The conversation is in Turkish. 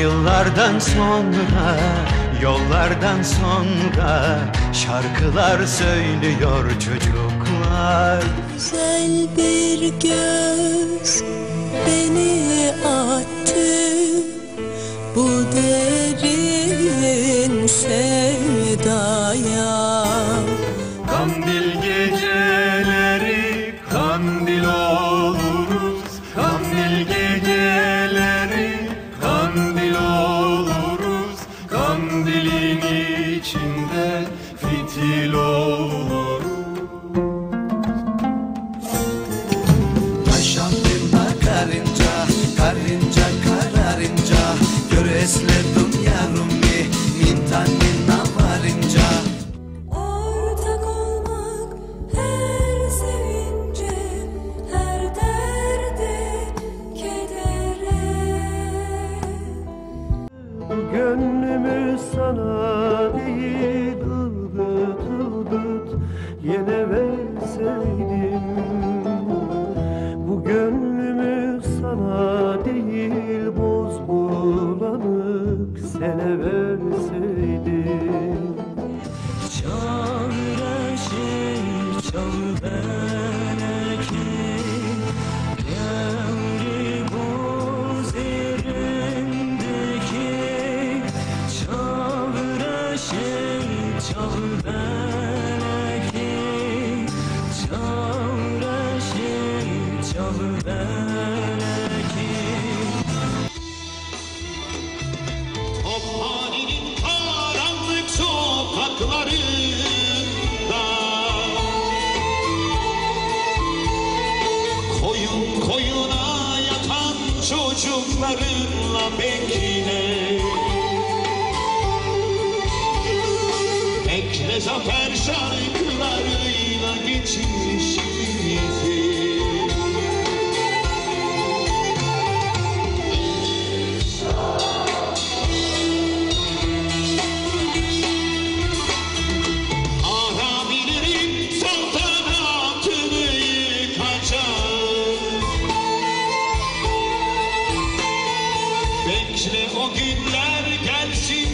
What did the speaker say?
Yıllardan sonra, yollardan sonra Şarkılar söylüyor çocuklar Güzel bir göz beni attı bu derin sevdaya. Karınca kararınca Göresledim yarumi Mintanina varınca Ortak olmak her sevince, her derde, kedere. Bu gönlümü sana değil ılgıt ılgıt yine verseydim sene verseydim Çağır aşık çağır belki Tophanenin karanlık sokaklarında. Koyun koyuna yatan çocuklarınla bekle. Bekle zafer şarkılarıyla Bekle o günler gelsin.